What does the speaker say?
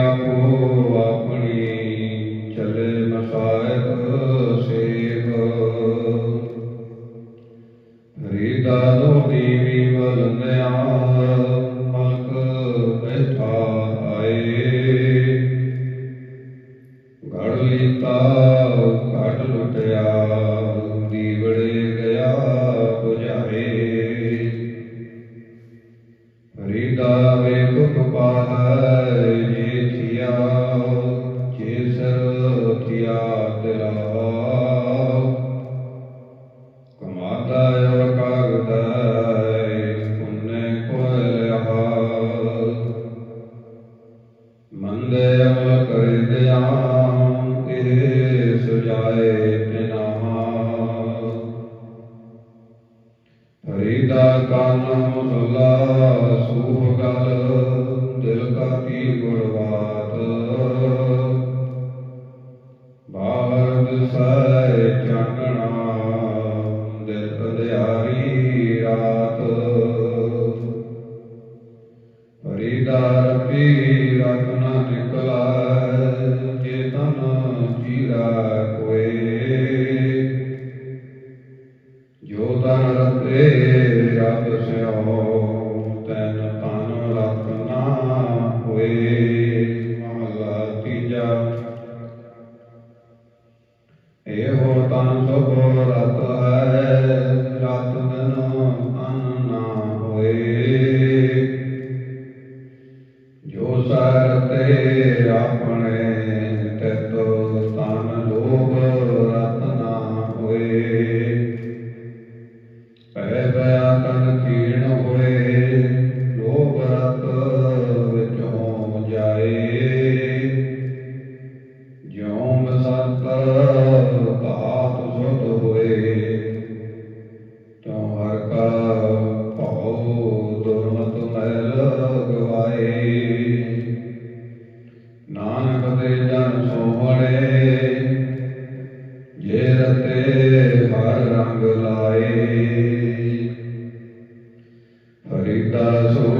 ਆਪੋ ਆਪਣੀ ਚਲੇ ਮਸਾਇਬ ਸੇਵ। ਰੀਦਾ ਲੋਦੀ ਵੀ ਬਲੰਦਿਆ ਮਲਕ ਬੈਠਾ ਆਏ। ਗੜ ਲੀਤਾ, ਘਟ ਲੁਟਿਆ। ਰੀਦਾ ਵੇਖ ਕਪਾਲ ਜੇ ਥਿਆ ਜੇ ਸਰ ਥਿਆ ਤੇਰਾ ਕਮਾਦਾ ਔਰ ਕਾਗਦਾ, ਪੁੰਨੇ ਕੋਇ ਹਾਲ। ਮੰਦੇ ਅਮਲ ਕਰਦਿਆਂ ਇਹ ਫਰੀਦਾ ਕਾਨਾ ਮੁਸਲਾ ਸੂਹ ਗਲ ਦਿਲ ਕਾ ਕੀ ਗੁਰਬਾਤ ਬਾਹਰ ਦਿਸੈ ਚਾਨਣਾ, ਦਿਲ ਅਧਿਆਰੀ ਰਾਤ। ਫਰੀਦਾ ਰੱਬੀ ਰਤਨ ਨਿਕਲਾ, ਜੇ ਤਨ ਚੀਰਾ ਇਹੋ ਤਨ ਸਭੋ ਰਤ ਹੈ ਰਤ ਰਤੇ ਹਰ ਰੰਗ ਲਾਏ। ਹਰੀ ਦਾ ਸੋ